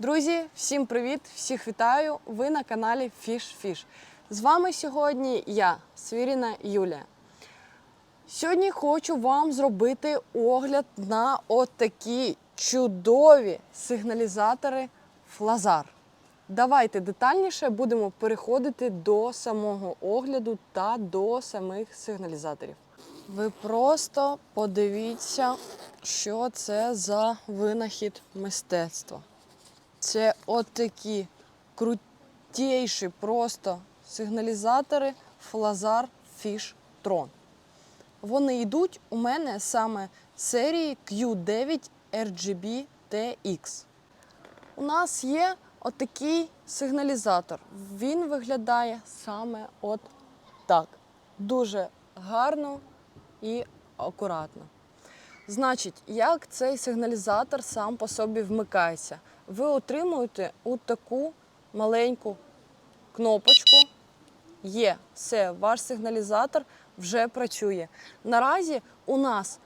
Друзі, всім привіт! Всіх вітаю! Ви на каналі Fish Fish. З вами сьогодні я, Свіріна Юлія. Сьогодні хочу вам зробити огляд на отакі чудові сигналізатори Флазар. Давайте детальніше будемо переходити до самого огляду та до самих сигналізаторів. Ви просто подивіться, що це за винахід мистецтва. Це от такі крутіші просто сигналізатори Флазар Fish Tron. Вони йдуть у мене саме серії Q9 RGB TX. У нас є отакий сигналізатор. Він виглядає саме от так. Дуже гарно і акуратно. Значить, як цей сигналізатор сам по собі вмикається? Ви отримуєте от таку маленьку кнопочку. Є, все, ваш сигналізатор вже працює. Наразі у нас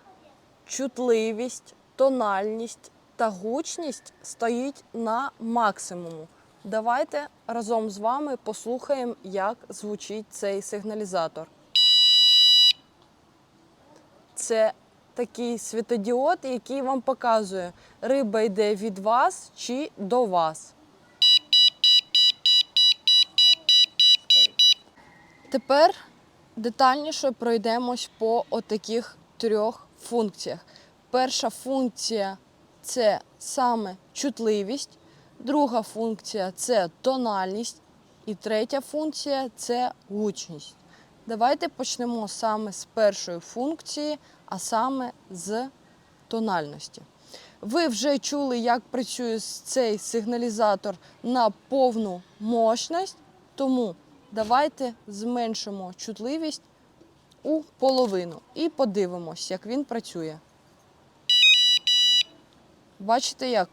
чутливість, тональність та гучність стоїть на максимуму. Давайте разом з вами послухаємо, як звучить цей сигналізатор. Це такий світодіод, який вам показує, риба йде від вас чи до вас. Тепер детальніше пройдемось по отаких трьох функціях. Перша функція це саме чутливість, друга функція це тональність, і третя функція це гучність. Давайте почнемо саме з першої функції, а саме з тональності. Ви вже чули, як працює цей сигналізатор на повну мощність, тому давайте зменшимо чутливість у половину і подивимось, як він працює. Бачите як?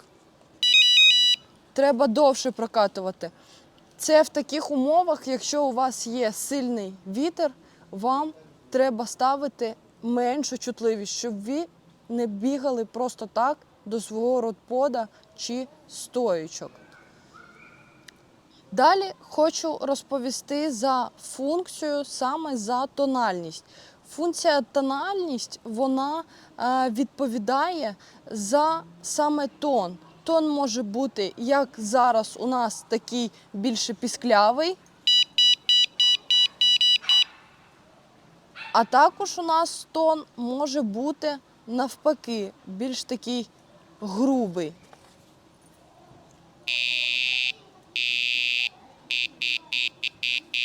Треба довше прокатувати. Це в таких умовах, якщо у вас є сильний вітер, вам треба ставити меншу чутливість, щоб ви не бігали просто так до свого родпода чи стоючок. Далі хочу розповісти за функцію саме за тональність. Функція тональність вона е, відповідає за саме тон. Тон може бути, як зараз у нас такий більше пісклявий. А також у нас тон може бути навпаки, більш такий грубий.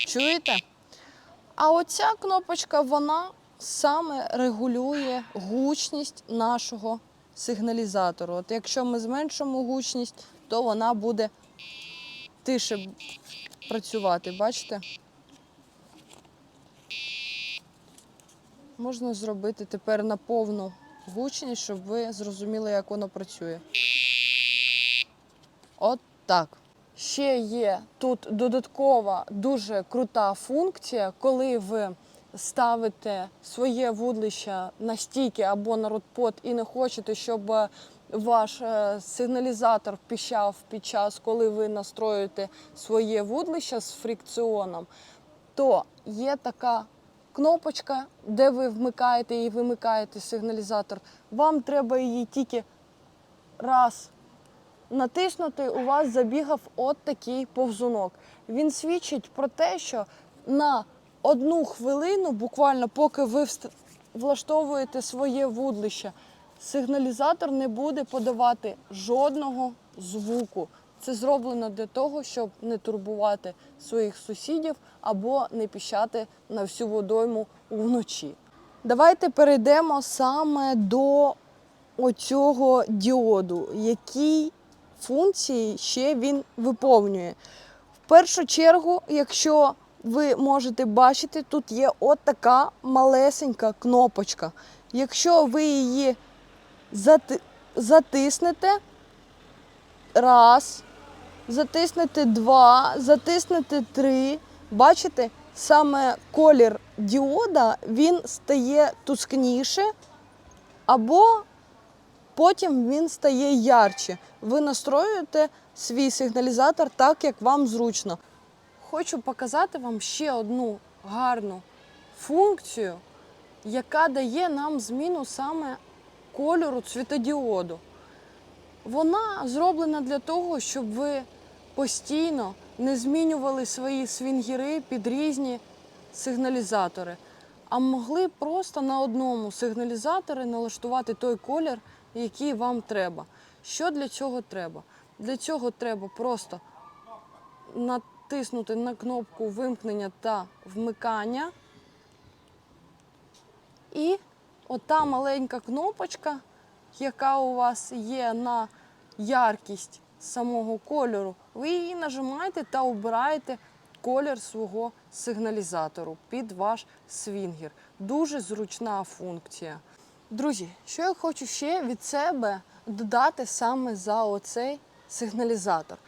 Чуєте? А оця кнопочка, вона саме регулює гучність нашого сигналізатору. От якщо ми зменшимо гучність, то вона буде тише працювати. Бачите? Можна зробити тепер на повну гучність, щоб ви зрозуміли, як воно працює. От так. Ще є тут додаткова дуже крута функція, коли ви ставите своє вудлище на стійки або на ротпот і не хочете, щоб ваш е, сигналізатор піщав під час, коли ви настроюєте своє вудлище з фрикціоном, то є така кнопочка, де ви вмикаєте і вимикаєте сигналізатор. Вам треба її тільки раз натиснути, у вас забігав от такий повзунок. Він свідчить про те, що на одну хвилину, буквально поки ви влаштовуєте своє вудлище, сигналізатор не буде подавати жодного звуку. Це зроблено для того, щоб не турбувати своїх сусідів або не піщати на всю водойму вночі. Давайте перейдемо саме до оцього діоду, який функції ще він виповнює. В першу чергу, якщо ви можете бачити, тут є от така малесенька кнопочка. Якщо ви її зати- затиснете, раз, затиснете два, затиснете три, бачите, саме колір діода він стає тускніше або Потім він стає ярче. Ви настроюєте свій сигналізатор так, як вам зручно. Хочу показати вам ще одну гарну функцію, яка дає нам зміну саме кольору цвітодіоду. Вона зроблена для того, щоб ви постійно не змінювали свої свінгіри під різні сигналізатори, а могли просто на одному сигналізаторі налаштувати той колір, який вам треба. Що для цього треба? Для цього треба просто натиснути на кнопку вимкнення та вмикання. І ота маленька кнопочка, яка у вас є на яркість самого кольору, ви її нажимаєте та обираєте колір свого сигналізатору під ваш свінгер. Дуже зручна функція. Друзі, що я хочу ще від себе додати саме за оцей сигналізатор.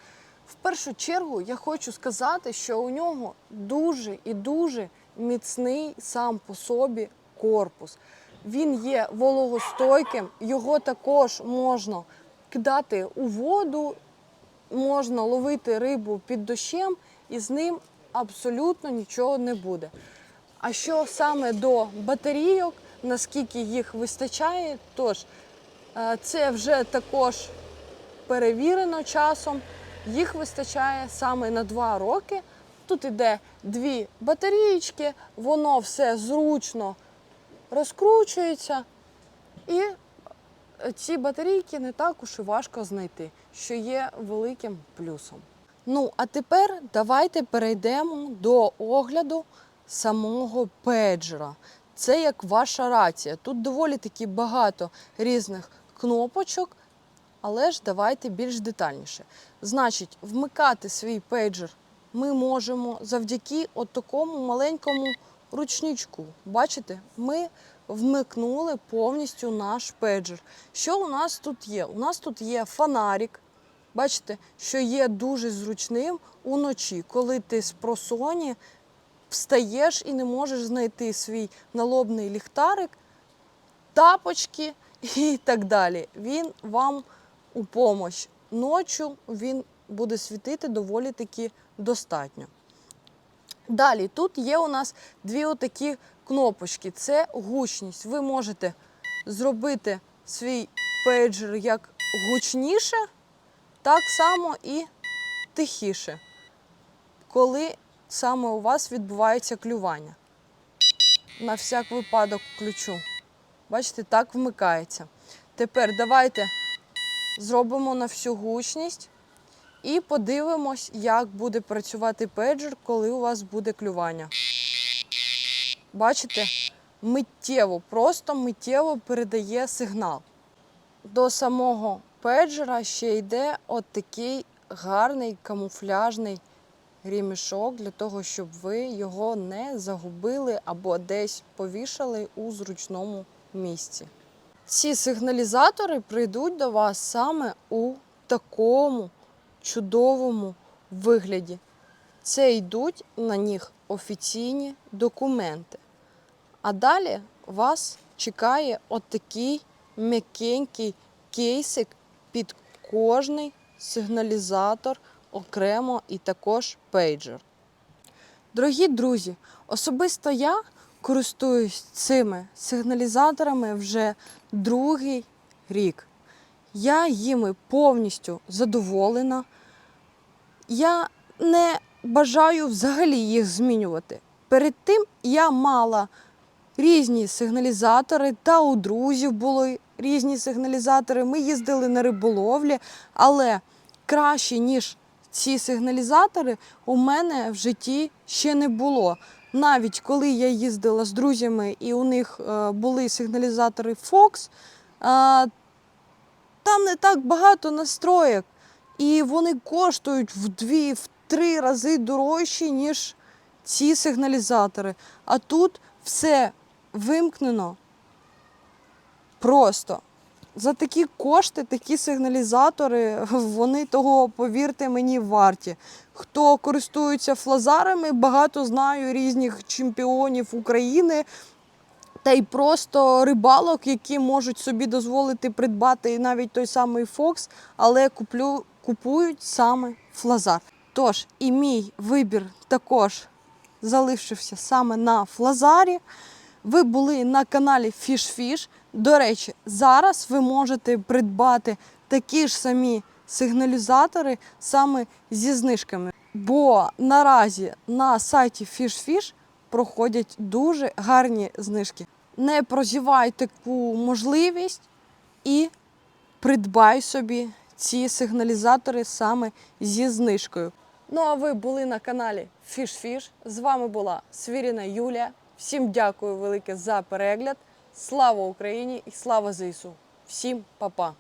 В першу чергу я хочу сказати, що у нього дуже і дуже міцний сам по собі корпус. Він є вологостойким, його також можна кидати у воду, можна ловити рибу під дощем, і з ним абсолютно нічого не буде. А що саме до батарійок, наскільки їх вистачає, тож е, це вже також перевірено часом. Їх вистачає саме на 2 роки. Тут іде дві батарієчки, воно все зручно розкручується. І ці батарійки не так уж і важко знайти, що є великим плюсом. Ну, а тепер давайте перейдемо до огляду самого педжера. Це як ваша рація. Тут доволі таки багато різних кнопочок, але ж давайте більш детальніше. Значить, вмикати свій пейджер ми можемо завдяки от такому маленькому ручничку. Бачите, ми вмикнули повністю наш пейджер. Що у нас тут є? У нас тут є фонарик. Бачите, що є дуже зручним уночі, коли ти з просоні встаєш і не можеш знайти свій налобний ліхтарик, тапочки і так далі. Він вам у помощь. Ночу він буде світити доволі таки достатньо. Далі тут є у нас дві отакі кнопочки. Це гучність. Ви можете зробити свій пейджер як гучніше, так само і тихіше, коли саме у вас відбувається клювання. На всяк випадок включу. Бачите, так вмикається. Тепер давайте зробимо на всю гучність і подивимось, як буде працювати пейджер, коли у вас буде клювання. Бачите, миттєво, просто миттєво передає сигнал. До самого пейджера ще йде от такий гарний камуфляжний рімішок для того, щоб ви його не загубили або десь повішали у зручному місці. Ці сигналізатори прийдуть до вас саме у такому чудовому вигляді. Це йдуть на них офіційні документи. А далі вас чекає отакий м'якенький кейсик під кожний сигналізатор окремо і також пейджер. Дорогі друзі, особисто я користуюсь цими сигналізаторами вже другий рік. Я їми повністю задоволена. Я не бажаю взагалі їх змінювати. Перед тим я мала різні сигналізатори, та у друзів були різні сигналізатори. Ми їздили на риболовлі, але краще, ніж ці сигналізатори, у мене в житті ще не було. Навіть коли я їздила з друзями і у них е, були сигналізатори Fox, е, там не так багато настроєк, і вони коштують в дві, в три рази дорожчі, ніж ці сигналізатори. А тут все вимкнено просто. За такі кошти, такі сигналізатори, вони того, повірте мені, варті. Хто користується флазарами, багато знаю різних чемпіонів України, та й просто рибалок, які можуть собі дозволити придбати навіть той самий Фокс, але куплю, купують саме флазар. Тож і мій вибір також залишився саме на флазарі. Ви були на каналі FishFish. До речі, зараз ви можете придбати такі ж самі сигналізатори саме зі знижками. Бо наразі на сайті FishFish проходять дуже гарні знижки. Не прозівай таку можливість і придбай собі ці сигналізатори саме зі знижкою. Ну а ви були на каналі FishFish. З вами була Свіріна Юлія. Всім дякую велике за перегляд. Слава Україні і слава ЗСУ! Всім па-па!